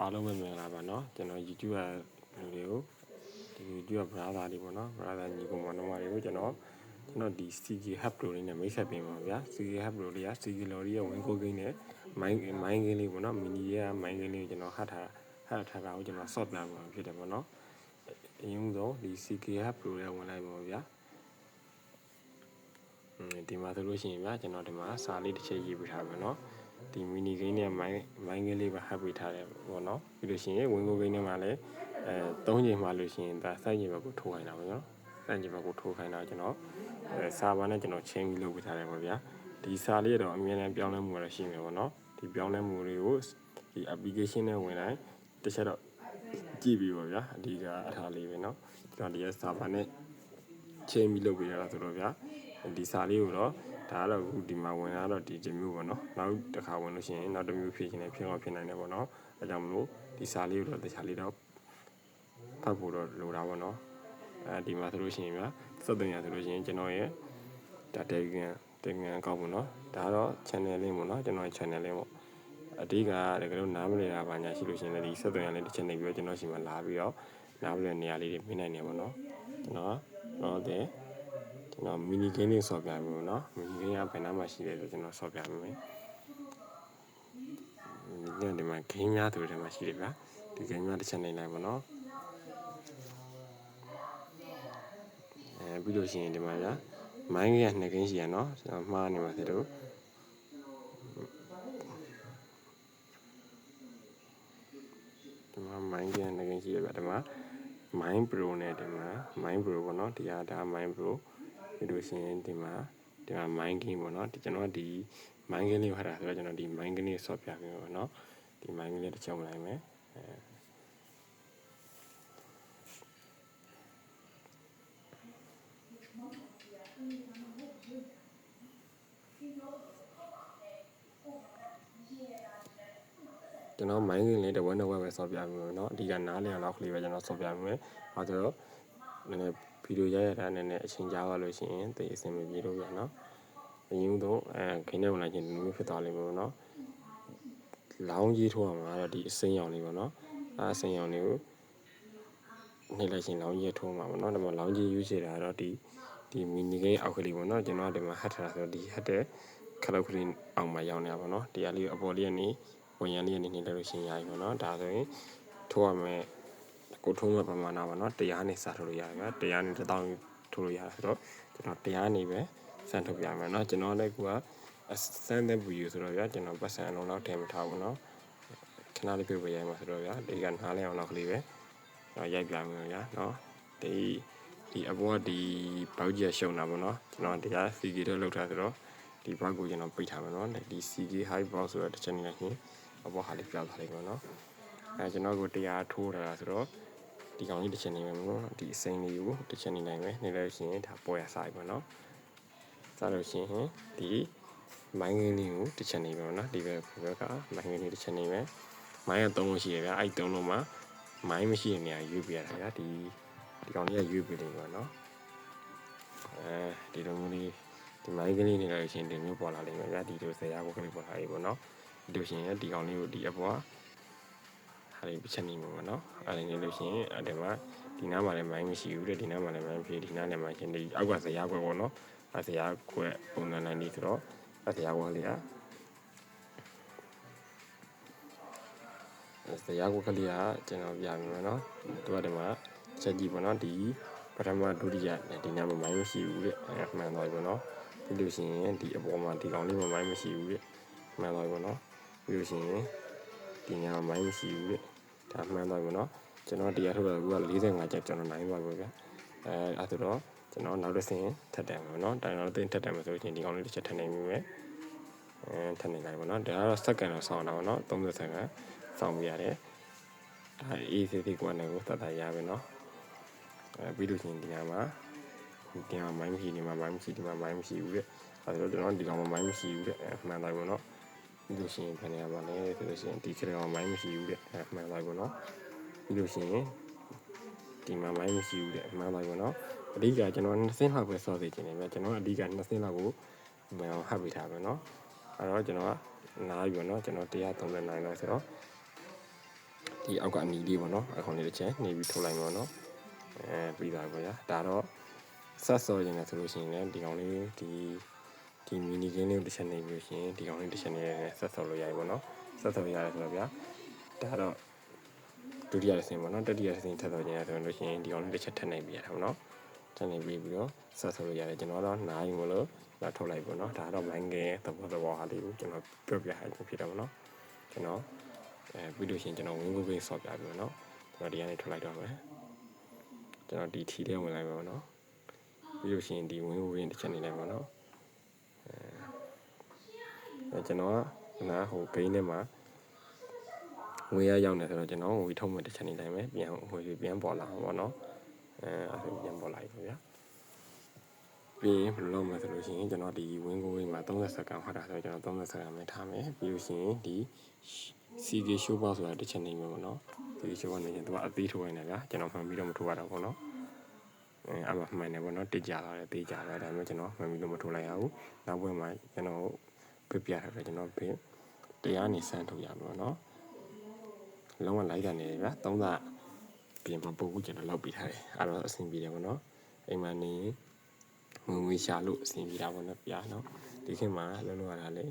အားလုံးပဲမင်္ဂလာပါเนาะကျွန်တော် YouTube ကလူတွေကိုဒီ YouTube က brother တွေပေါ့เนาะ brother ညီကောင်မတော်မတွေကိုကျွန်တော်ကျွန်တော်ဒီ CG Hub Pro လေးနဲ့မိတ်ဆက်ပေးပါဗျာ CG Hub Pro လေးက CG Lorry ရဲ့ဝင်ကိုကိန်းနဲ့မိုင်းမိုင်းကင်းလေးပေါ့เนาะ mini ရဲ့မိုင်းကင်းလေးကိုကျွန်တော်ဟတ်ထားဟတ်ထားတာကိုကျွန်တော် short ပြမှာဖြစ်တယ်ပေါ့เนาะအရင်ဆုံးဒီ CG Hub Pro လေးဝင်လိုက်ပါဗျာဒီမှာဆိုလို့ရှိရင်ဗျာကျွန်တော်ဒီမှာစာလေးတစ်ချက်ရေးပြထားပါเนาะ ဒီ mini game နဲ့ moin moin game လေးပဲဟပ်ပေးထားတယ်ပေါ့နော်ပြီးလို့ရှိရင် window game ထဲမှာလည်းအဲသုံးချိန်မှလို့ရှိရင်ဒါစိုက်ချိန်ဘက်ကိုထိုးခိုင်းတာပေါ့နော်စိုက်ချိန်ဘက်ကိုထိုးခိုင်းတာကျွန်တော်အဲစာပါနဲ့ကျွန်တော်ချင်းပြီးလုပ်ပေးထားတယ်ပေါ့ဗျာဒီစာလေးတော့အမြဲတမ်းပြောင်းလဲမှုရရှိမယ်ပေါ့နော်ဒီပြောင်းလဲမှုတွေကိုဒီ application နဲ့ဝင်တိုင်းတစ်ချက်တော့ကြည့်ပြီးပေါ့ဗျာအဓိကအထားလေးပဲเนาะကျွန်တော်ဒီစာပါနဲ့ချင်းပြီးလုပ်ပေးရတာဆိုတော့ဗျာဒီစာလေးကိုတော့ ဒါကတော့အခုဒီမှာဝင်လာတော့ဒီတစ်မျိုးပေါ့နော်နောက်တစ်ခါဝင်လို့ရှိရင်နောက်တစ်မျိုးဖြစ်ချင်တယ်ဖြစ်တော့ဖြစ်နိုင်တယ်ပေါ့နော်အဲကြောင့်မလို့ဒီစာလေးကိုတော့တခြားလေးတော့ဖတ်ဖို့တော့လိုတာပေါ့နော်အဲဒီမှာဆိုလို့ရှိရင်ဗျာစက်တင်ရဆိုလို့ရှိရင်ကျွန်တော်ရဲ့ဒါ Telegram Telegram အကောင့်ပေါ့နော်ဒါကတော့ channel လေးပေါ့နော်ကျွန်တော်ရဲ့ channel လေးပေါ့အဓိကတကယ်လို့နားမလည်တာဘာညာရှိလို့ရှိရင်လည်းဒီစက်သွင်းရလေးတစ်ချက်နေပြီးတော့ကျွန်တော်ရှိမှလာပြီးတော့နားမလည်နေရာလေးတွေပြနိုင်နေပါတော့ကျွန်တော်တော့တဲ့ ကျွန်တော် mini game လေးဆော့ပြမယ်ပေါ့နော် mini game ကဘယ်နားမှာရှိလဲဆိုကျွန်တော်ဆော့ပြမယ် mini game ဒီမှာ game များဆိုတဲ့မှာရှိတယ်ဗျာဒီ game များတစ်ချက်နေလိုက်ပေါ့နော်အဲပြီးလို့ရှိရင်ဒီမှာဗျာမိုင်းကနှစ်ကင်းရှိရနော်ကျွန်တော်မှားနေပါသေးတော့ဒီမှာမိုင်းကနှစ်ကင်းရှိရဗျာဒီမှာ Mind Pro နဲ့ဒီမှာ Mind Pro ပေါ့နော်ဒီဟာဒါ Mind Pro ပြီးလို့ရှိရင်ဒီမှာဒီမှာ mind game ပေါ့နော်ဒီကျွန်တော်ဒီ mind game လေးကိုဟာတာဆိုတော့ကျွန်တော်ဒီ mind game လေးဆော့ပြပေးပါနော်ဒီ mind game လေးတစ်ချက်ဝင်လိုက်မယ်ကျွန်တော် mind game လေးတဝက်နှစ်ဝက်ပဲဆော့ပြပေးမယ်နော်အဓိကနားလည်အောင်လောက်ကလေးပဲကျွန်တော်ဆော့ပြပေးမယ်အဲဆိုတော့နည်းနည်း ဗီဒီယိုရိုက်ရတာနဲ့လည်းအချိန်ကြာသွားလို့ရှိရင်သိအဆင်မပြေလို့ပြန်နော်အရင်တော့အဲခင်းနေဝင်လာခြင်းမျိုးဖြစ်သွားလိမ့်မယ်ပေါ့နော်လောင်းကြီးထိုးရမှာတော့ဒီအစိမ်းရောင်လေးပေါ့နော်အဲအစိမ်းရောင်လေးကိုနေလိုက်ရှင်လောင်းကြီးထိုးမှာပေါ့နော်ဒါပေမဲ့လောင်းကြီးယူချေတာတော့ဒီဒီမီနီဂိမ်းအောက်ကလေးပေါ့နော်ကျွန်တော်ကဒီမှာဟတ်ထားတာဆိုတော့ဒီဟတ်တဲ့ခလုတ်ကလေးအောင်မှာရောက်နေတာပေါ့နော်တရားလေးအပေါ်လေးကနေဝင်ရန်လေးကနေနေလိုက်လို့ရှင်ရပြီပေါ့နော်ဒါဆိုရင်ထိုးရမယ် ကိုထိုးမဲ့ပမာဏပေါ့နော်တရားနဲ့စထိုးလို့ရတယ်ဗျာတရားနဲ့တစ်တောင်းထိုးလို့ရတယ်ဆိုတော့ကျွန်တော်တရားနေပဲစမ်းထုတ်ပြမယ်နော်ကျွန်တော်လည်းကအစမ်းတဲ့ဗီဒီယိုဆိုတော့ဗျာကျွန်တော်ပတ်စံအလုံးလောက်ထည့်မထားဘူးနော်ခဏလေးပြပြရိုက်မှာဆိုတော့ဗျာဒီကနားလဲအောင်လောက်ကလေးပဲရိုက်ပြမယ်ဗျာနော်ဒီဒီအပေါ်ကဒီဘောက်ကြီးရှုံတာပေါ့နော်ကျွန်တော်တရား CG တော့လောက်ထားဆိုတော့ဒီဘောက်ကိုကျွန်တော်ပိတ်ထားမယ်နော်ဒီ CG high box ဆိုတော့တစ်ချက်နေလိုက်ရင်အပေါ်ဟာလေးပြသွားလိမ့်မယ်နော်အဲကျွန်တော်ကိုတရားထိုးထားတာဆိုတော့ ဒီကောင်ကြီးတစ်ချက်နေမယ်နော်ဒီအစိမ်းလေးကိုတစ်ချက်နေနိုင်မယ်နေလို့ရှိရင်ဒါပေါ်ရစားပြီပေါ့နော်စားလို့ရှိရင်ဒီမိုင်းငင်းလေးကိုတစ်ချက်နေပြီပေါ့နော်ဒီဘက်ဘက်ကမိုင်းငင်းလေးတစ်ချက်နေမယ်မိုင်းကသုံးလို့ရှိရဗျအဲ့သုံးလို့မှမိုင်းမရှိတဲ့နေရာရွေးပြရတာဗျဒီဒီကောင်လေးကရွေးပြတယ်ပေါ့နော်အဲဒီလိုမျိုးလေးဒီမိုင်းကလေးနေလို့ရှိရင်ဒီမျိုးပေါ်လာလိမ့်မယ်ဗျဒီလိုဆရာကိုကလေးပေါ်လာပြီပေါ့နော်ဒီလိုရှင်ရဒီကောင်လေးကိုဒီအပေါ်ဟာ လေးပြချက်နေမှာပေါ့နော်အဲ့ဒါနေလို့ရှင်အဲ့ဒီမှာဒီနားမှာလည်းမိုင်းမရှိဘူးတဲ့ဒီနားမှာလည်းမိုင်းဖြစ်ဒီနားလည်းမိုင်းရှင်ဒီအောက်ကဇရာခွက်ပေါ့နော်အဲ့ဇရာခွက်ပုံစံနိုင်နေဆိုတော့အဲ့ဇရာခွက်လေးอ่ะဇရာခွက်ကလေးอ่ะကျွန်တော်ပြမယ်နော်သူကဒီမှာချက်ကြည့်ပေါ့နော်ဒီပထမဒုတိယဒီနားမှာမိုင်းမရှိဘူးတဲ့အဲ့မှန်သွားပြီပေါ့နော်ပြီးလို့ရှိရင်ဒီအပေါ်မှာဒီကောင်လေးမှာမိုင်းမရှိဘူးတဲ့မှန်သွားပြီပေါ့နော်ပြီးလို့ရှိရင်ဒီညမှာမိုင်းမရှိဘူးတဲ့ ဒါမှန်သွားပြီနော်ကျွန်တော်တရားထုတ်တာက45ချက်ကျွန်တော်နိုင်သွားပြီဗျအဲအဲ့ဒါတော့ကျွန်တော်နောက်တစ်ဆင့်ထပ်တယ်ပေါ့နော်တိုင်နောက်တစ်ဆင့်ထပ်တယ်မှာဆိုရင်ဒီကောင်လေးတစ်ချက်ထပ်နိုင်ပြီပဲအဲထပ်နေလိုက်ပေါ့နော်ဒါကတော့စက္ကန့်တော့စောင့်တာပေါ့နော်30စက္ကန့်စောင့်ပြရတယ်ဒါအေးသေးသေးကွာနေကိုသတ်တာရပြီနော်အဲပြီးလို့ရှိရင်ဒီညမှာဒီမှာမိုင်းမရှိဒီမှာမိုင်းမရှိဒီမှာမိုင်းမရှိဘူးတဲ့အဲဒါတော့ကျွန်တော်ဒီကောင်မှာမိုင်းမရှိဘူးတဲ့မှန်တယ်ပေါ့နော် ပြီးလို့ရှိရင်ဘယ်နေရာမှာလဲဆိုလို့ရှိရင်ဒီခရောင်မိုင်းမရှိဘူးတဲ့အဲမှန်လိုက်ပေါ့နော်ပြီးလို့ရှိရင်ဒီမှာမိုင်းမရှိဘူးတဲ့မှန်လိုက်ပေါ့နော်အဓိကကျွန်တော်20လောက်ပဲစောစေချင်တယ်ဗျကျွန်တော်အဓိက20လောက်ကိုမဟပ်ပေးထားပဲနော်အဲ့တော့ကျွန်တော်ကနားပြီပေါ့နော်ကျွန်တော်130နိုင်လောက်ဆိုတော့ဒီအောက်ကအနီလေးပေါ့နော်အခုလေးတစ်ချက်နေပြီးထုတ်လိုက်ပေါ့နော်အဲပြီးသားပေါ့ဗျာဒါတော့ဆက်စောရင်လည်းဆိုလို့ရှိရင်လည်းဒီကောင်လေးဒီ ဒီမီနီကင်းလေးကိုတစ်ချက်နေပြီးလို့ရှိရင်ဒီကောင်လေးတစ်ချက်နေနဲ့ဆက်စော်လို့ရပြီပေါ့နော်ဆက်စော်ရတယ်ဆိုတော့ဗျာဒါတော့ဒုတိယတစ်ဆင့်ပေါ့နော်တတိယတစ်ဆင့်ထပ်တော့ကျရင်ဆိုလို့ရှိရင်ဒီကောင်လေးတစ်ချက်ထပ်နိုင်ပြီရတာပေါ့နော်ထပ်နိုင်ပြီးပြီးတော့ဆက်စော်လို့ရတယ်ကျွန်တော်တော့နားရင်မလို့လာထုတ်လိုက်ပေါ့နော်ဒါတော့မိုင်းငယ်သဘောသဘောဟာလေးကိုကျွန်တော်ပြောပြให้ဖြစ်တယ်ပေါ့နော်ကျွန်တော်အဲပြီးလို့ရှိရင်ကျွန်တော် win go game ဆော့ပြပြီပေါ့နော်ကျွန်တော်ဒီကနေထုတ်လိုက်တော့မယ်ကျွန်တော်ဒီ T လေးဝင်လိုက်ပါပေါ့နော်ပြီးလို့ရှိရင်ဒီ win go game တစ်ချက်နေလိုက်ပါနော်အဲ ကျွန်တော်ကနားဟို game ထဲမှာဝင်ရရောက်နေဆိုတော့ကျွန်တော်ဟိုထုံးမဲ့တစ်ချက်နေလိုက်မယ်ပြန်ဟိုပြန်ပေါ်လာအောင်ပေါ့နော်အဲအဲ့ဒါပြန်ပေါ်လာပြီဗျာပြီးရင်ဘယ်လိုလုပ်မလဲဆိုလို့ရှိရင်ကျွန်တော်ဒီ win go win မှာ30စက္ကန့်ဟောတာဆိုတော့ကျွန်တော်30စက္ကန့်ပဲထားမယ်ပြီးလို့ရှိရင်ဒီ CK show box ဆိုတာတစ်ချက်နေမှာပေါ့နော် CK show box နေရင်သူကအသေးထိုးနေတယ်ဗျာကျွန်တော်မှန်ပြီးတော့မထိုးရတော့ပေါ့နော်အဲအမှမှန်တယ်ပေါ့နော်တစ်ကြလာတယ်သေးကြလာတယ်ဒါပေမဲ့ကျွန်တော်မှန်ပြီးတော့မထိုးလိုက်ရဘူးနောက်ဘက်မှာကျွန်တော် ပြပြထားတယ်ကျွန်တော်ပြတရားနေစမ်းထုတ်ရမှာပေါ့နော်လုံးဝလိုက်တာနေတယ်ဗျာသုံးသာပြင်ပပုတ်ကိုကျွန်တော်လောက်ပြီးထားတယ်အဲ့တော့အဆင်ပြေတယ်ပေါ့နော်အိမ်မှာနေငွေငွေရှာလို့အဆင်ပြေတာပေါ့နော်ဗျာနော်ဒီခေတ်မှာလုံးလုံးရတာလေ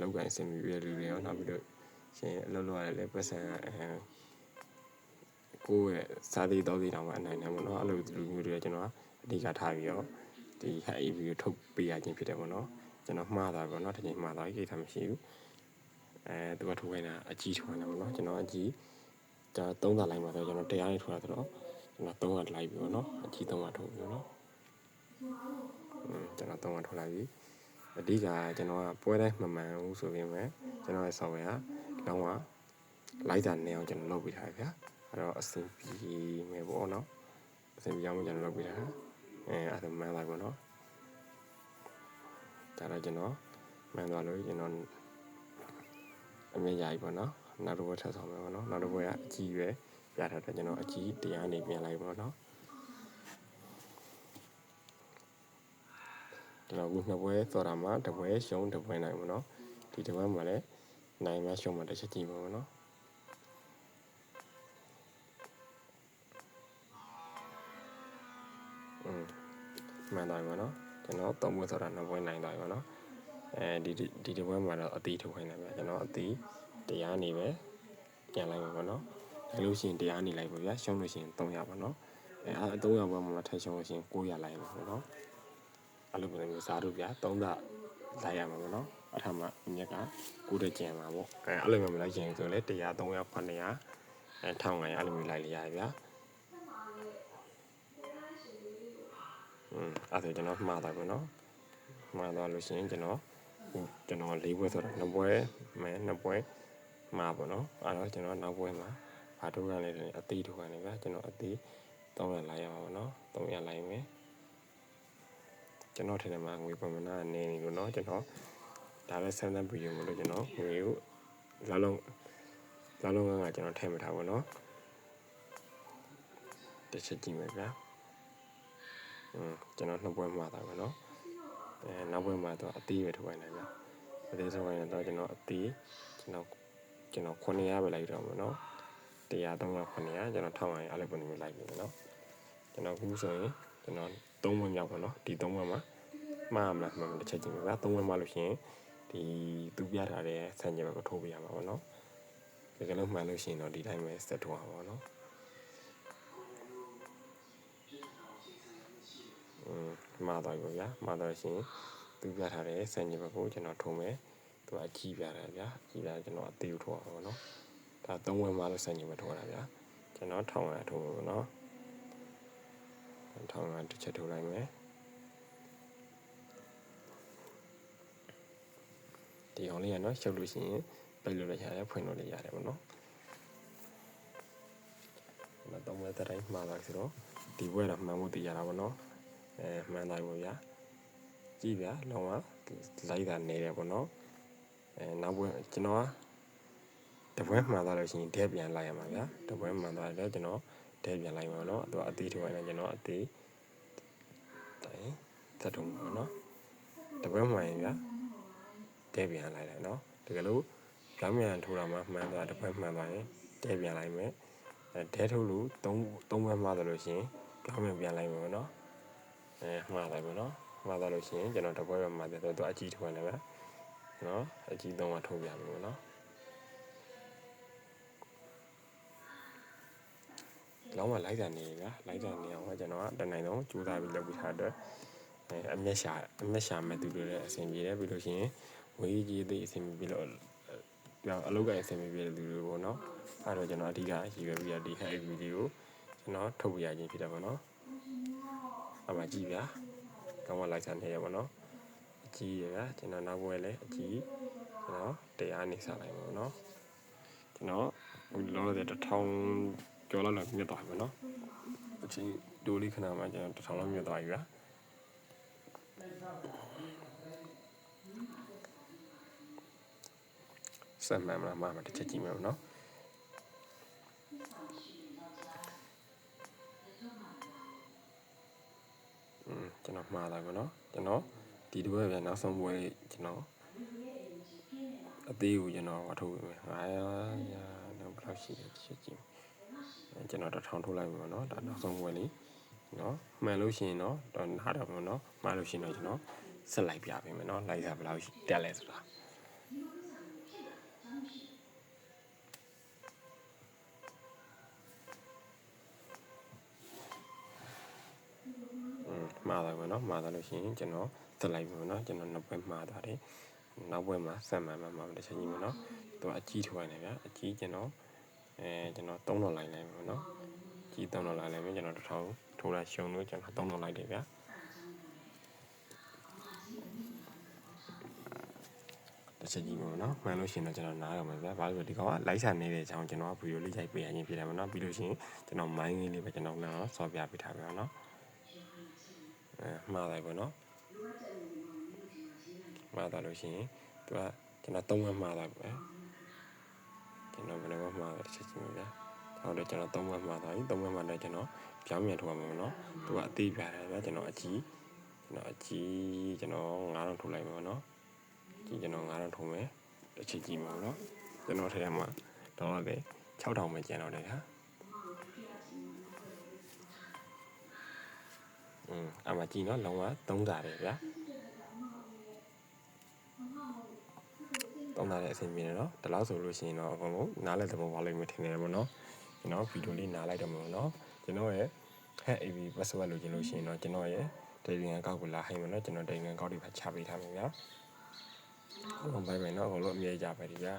လောက်ကန်အဆင်ပြေရလူတွေရောနောက်ပြီးတော့ရှင်အလုပ်လုပ်ရတယ်လေပတ်စံအဲကိုယ့်ရဲ့စားသေးတော့သေးတောင်မှအနိုင်တယ်ပေါ့နော်အဲ့လိုလူမျိုးတွေကကျွန်တော်အဓိကထားပြီးတော့ဒီ HAV ကိုထုတ်ပေးရခြင်းဖြစ်တယ်ပေါ့နော် ကျွန်တော်မှားတာပေါ့နော်တကယ်မှားတာကိစ္စမရှိဘူးအဲသူကထုတ်ခိုင်းတာအကြီးထုတ်ခိုင်းတာပေါ့နော်ကျွန်တော်အကြီးဒါသုံးသာလိုက်မှာဆိုကျွန်တော်တရားနေထုတ်တာဆိုတော့ကျွန်တော်သုံးကလိုက်ပြီပေါ့နော်အကြီးသုံးကထုတ်ပြီပေါ့နော်อืมကျွန်တော်သုံးကထုတ်လိုက်ပြီအဓိကကျွန်တော်ကပွဲတိုင်းမမှန်ဘူးဆိုရင်ပဲကျွန်တော်ရဲ့ software ကလုံးဝလိုက်တာနေအောင်ကျွန်တော်လုပ်ပေးထားတယ်ဗျာအဲ့တော့အဆင်ပြေမယ်ပေါ့နော်အဆင်ပြေအောင်ကျွန်တော်လုပ်ပေးထားတာအဲအဲ့ဒါမှန်လိုက်ပေါ့နော် ဒါတော့ကျွန်တော်မှန်သွားလို့ကျွန်တော်အမြင်ရပြီပေါ့နော်နောက်တစ်ဘက်ထပ်ဆောင်မယ်ပေါ့နော်နောက်တစ်ဘက်ကအကြီးရွယ်ပြထားတယ်ကျွန်တော်အကြီးတရားနေပြန်လိုက်ပေါ့နော်ကျွန်တော်ခုနှစ်ပွဲစော်တာမှာတစ်ပွဲရှုံးတစ်ပွဲနိုင်ပေါ့နော်ဒီတစ်ပွဲမှာလည်းနိုင်မှရှုံးမှတစ်ချက်ကြည့်ပါပေါ့နော်อืมမှန်တယ်ပေါ့နော် ကျွန်တော်သုံးပွဲစော်တာနှစ်ပွဲနိုင်တယ်ပေါ့နော်အဲဒီဒီတစ်ပွဲမှာတော့အတီးထုတ်ခိုင်းတယ်ဗျကျွန်တော်အတီးတရားနေပဲပြန်လိုက်ပါပေါ့နော်ဒါလို့ရှိရင်တရားနေလိုက်ပါဗျာရှုံးလို့ရှိရင်300ပါနော်အဲအဲ300ပွဲမှာထပ်ရှုံးလို့ရှိရင်900လိုက်ပါပေါ့နော်အဲ့လိုပုံစံမျိုးစားတို့ဗျာ3သာလိုက်ရမှာပေါ့နော်အထမမြက်ကကိုတဲ့ကျန်မှာပေါ့အဲအဲ့လိုမျိုးမလိုက်ချင်ဆိုလဲ100 300 900အဲ1500အဲ့လိုမျိုးလိုက်လိုက်ရဗျာอืม အဲ့ဒါကျွန်တော်မှားတာပေါ့နော်မှားသွားလို့ရှိရင်ကျွန်တော်ကျွန်တော်၄ပွဲဆိုတာ၂ပွဲမဲ၂ပွဲမှားပေါ့နော်အဲ့တော့ကျွန်တော်နောက်ပွဲမှာဘာတို့ကနေအသေးတို့ကနေဗျာကျွန်တော်အသေး300လိုက်ရအောင်နော်300လိုက်မယ်ကျွန်တော်ထင်တယ်မှာငွေပမာဏနည်းနေလို့နော်ကျွန်တော်ဒါပဲဆန်းဆန်းပြီးရမလို့ကျွန်တော်ငွေကိုလာလုံးလာလုံးကကျွန်တော်ထည့်မှထားပါတော့တစ်ချက်ကြည့်မယ်ဗျာ ကျွန်တော်နှစ်ပွဲမှာတာပဲเนาะအဲနောက်ပွဲမှာတော့အသေးပဲထုတ်နိုင်ဗျာအသေးဆုံးရင်တော့ကျွန်တော်အသေးကျွန်တော်ကျွန်တော်900ပဲလိုက်တော့မယ်เนาะ100 300 900ကျွန်တော်1500အဲ့လိုပုံမျိုးလိုက်ပြီเนาะကျွန်တော်ခုဆိုရင်ကျွန်တော်3ပွဲမြောက်ပါเนาะဒီ3ပွဲမှာမှားမလားမှန်တစ်ချက်ကြည့်မယ်ဗျာ3ပွဲမှာလို့ရှိရင်ဒီသူပြထားတဲ့ဆန်ကျင်ဘက်ကိုထိုးပြရမှာပေါ့เนาะတကယ်လို့မှန်လို့ရှိရင်တော့ဒီတိုင်းပဲ set ထိုးအောင်ပေါ့เนาะ မှားသွားပြီပေါ့ဗျာမှားသွားရှင်သူပြထားတဲ့ဆန်ကြီးဘက်ကိုကျွန်တော်ထုံမယ်သူကကြီးပြတာဗျာကြီးတာကျွန်တော်အသေးထုတ်ရအောင်နော်ဒါသုံးဝယ်မှာလို့ဆန်ကြီးမထုတ်ရတာဗျာကျွန်တော်ထောင်ရထုတ်လို့နော်ထောင်ရတစ်ချက်ထုတ်လိုက်မယ်ဒီအောင်လေးရနော်ရှုပ်လို့ရှိရင်ပိတ်လို့လည်းရတယ်ဖွင့်လို့လည်းရတယ်ပေါ့နော်မတော်မဲ့တိုင်းမှာလာဆိုတော့ဒီဘွဲတော့မှန်မှုတည်ရတာပေါ့နော် အဲမှန်တိုင်းပေါ့ဗျာကြည့်ဗျာလုံးဝလိုက်တာနေတယ်ပေါ့နော်အဲနောက်ဘွဲကျွန်တော်ကတပွဲမှန်သွားလို့ရှိရင်ဒဲပြန်လိုက်ရမှာဗျာတပွဲမှန်သွားတယ်ကျွန်တော်ဒဲပြန်လိုက်မှာနော်သူကအသေးထိုးရတယ်ကျွန်တော်အသေးတိုင်းသက်ထုံပေါ့နော်တပွဲမှန်ရင်ဗျာတဲပြန်လိုက်တယ်နော်တကယ်လို့ပြောင်းပြန်ထိုးတာမှမှန်သွားတစ်ဖက်မှန်သွားရင်တဲပြန်လိုက်မယ်အဲဒဲထုတ်လို့၃၃ဘက်မှားတယ်လို့ရှိရင်ပြောင်းပြန်ပြန်လိုက်မယ်ပေါ့နော် အဲမှားတယ်ပေါ့နော်မှားတယ်လို့ရှိရင်ကျွန်တော်တစ်ပွဲပဲမှားတယ်ဆိုတော့အကြီးထိုးနေပဲနော်အကြီးသုံးကထိုးပြန်ပြီပေါ့နော်လောင်းမလိုက်တာနေဗျာလိုက်တာနေအောင်ကကျွန်တော်ကတနိုင်တော့ကြိုးစားပြီးလုပ်ပြီးထားတဲ့အဲအမျက်ရှာအမျက်ရှာမဲ့သူတွေလည်းအဆင်ပြေတယ်ပြီးလို့ရှိရင်ဝေးကြီးသေးအဆင်ပြေလို့ပြောင်းအလုပ်ကအဆင်ပြေတဲ့သူတွေပေါ့နော်အဲတော့ကျွန်တော်အဓိကရည်ရွယ်ပြီးတော့ဒီ hack video ကိုကျွန်တော်ထုတ်ပြရခြင်းဖြစ်တယ်ပေါ့နော် အမှကြည့်ဗျာကောင်းမလိုက်စားနေရပေါ့နော်အကြီးရဗျာကျွန်တော်နောက်ဘွဲလဲအကြီးကျွန်တော်တရားနေစားလိုက်ပါပေါ့နော်ကျွန်တော်လောလောဆယ်တစ်ထောင်ကျော်လောက်လောက်မြတ်သွားပြီပေါ့နော်အချင်းဒိုလေးခဏမှကျွန်တော်တစ်ထောင်လောက်မြတ်သွားပြီဗျာဆက်မှန်မလားမှားမှာတစ်ချက်ကြည့်မယ်ပေါ့နော်อืม ကျွန်တော်မှားလိုက်ပါတော့ကျွန်တော်ဒီတစ်ပွဲပြန်နောက်ဆုံးပွဲကျွန်တော်အသေးကိုကျွန်တော်ဝတ်ထုတ်ပေးမယ်900ရာတော့ဘယ်လောက်ရှိလဲတစ်ချက်ကြည့်အဲကျွန်တော်တစ်ထောင်ထုတ်လိုက်ပါတော့ဒါနောက်ဆုံးပွဲလေးနော်မှန်လို့ရှိရင်တော့တော့နားတော့ပါတော့မှားလို့ရှိရင်တော့ကျွန်တော်ဆက်လိုက်ပြပေးမယ်နော်လိုက်စားဘယ်လောက်တက်လဲဆိုတာ မှားတယ်ပေါ့နော်မှားတယ်လို့ရှိရင်ကျွန်တော်သက်လိုက်ပြီပေါ့နော်ကျွန်တော်နောက်ပွဲမှားသွားတယ်နောက်ပွဲမှာဆက်မှန်မှန်မှန်တစ်ချက်ကြီးပေါ့နော်သူအကြီးထွားနေဗျာအကြီးကျွန်တော်အဲကျွန်တော်3ဒေါ်လာလိုက်မယ်ပေါ့နော်ကြီး3ဒေါ်လာလိုက်မယ်ကျွန်တော်တစ်ထောင်ထိုးလိုက်ရှုံလို့ကျွန်တော်3ဒေါ်လာလိုက်တယ်ဗျာတစ်ချက်ကြီးပေါ့နော်မှန်လို့ရှိရင်တော့ကျွန်တော်နားရမှာဗျာဘာလို့လဲဒီကောင်ကလိုက်ဆန်နေတဲ့အကြောင်းကျွန်တော်ကဗီဒီယိုလေးရိုက်ပေးရခြင်းဖြစ်တယ်ပေါ့နော်ပြီးလို့ရှိရင်ကျွန်တော်မိုင်းလေးလေးပဲကျွန်တော်လည်းဆော့ပြပေးထားပါတော့နော် အဲမှားလိုက်ပေါ့နော်မှားသွားလို့ရှိရင်သူကကျွန်တော်သုံးဝက်မှားသွားပြီပဲကျွန်တော်ဘယ်လိုမှမှားလဲတစ်ချက်ချင်းပဲဗျာဟုတ်တယ်ကျွန်တော်သုံးဝက်မှားသွားပြီသုံးဝက်မှာလည်းကျွန်တော်ပြောင်းပြန်ထုတ်ရမှာပေါ့နော်သူကအသေးပြတယ်ဗျာကျွန်တော်အကြီးကျွန်တော်အကြီးကျွန်တော်9000ထုတ်လိုက်မှာပေါ့နော်ကြီးကျွန်တော်9000ထုတ်မယ်တစ်ချက်ကြီးမှာပေါ့နော်ကျွန်တော်ထဲမှာတော့လေ6000ပဲကျန်တော့တယ်ဗျာ อืมအမှကြည့်နော်လုံးဝ3စာတယ်ဗျာ3စာတဲ့အဆင်ပြေတယ်နော်ဒီလောက်ဆိုလို့ရှိရင်တော့အကုန်လုံးနားလည်သဘောပေါက်လိမ့်မယ်ထင်တယ်ပေါ့နော်ကျွန်တော်ဗီဒီယိုလေးနားလိုက်တော့မှာပေါ့နော်ကျွန်တော်ရဲ့ hack AV password လို့ကျင်လို့ရှိရင်တော့ကျွန်တော်ရဲ့ Telegram ကောက်ကိုလာဟိုင်းမယ်နော်ကျွန်တော် Telegram ကောက်တွေပဲချပေးထားမယ်ဗျာအကုန်ဘိုင်ဘိုင်နော်အကုန်လုံးအမြဲကြပါဒီဗျာ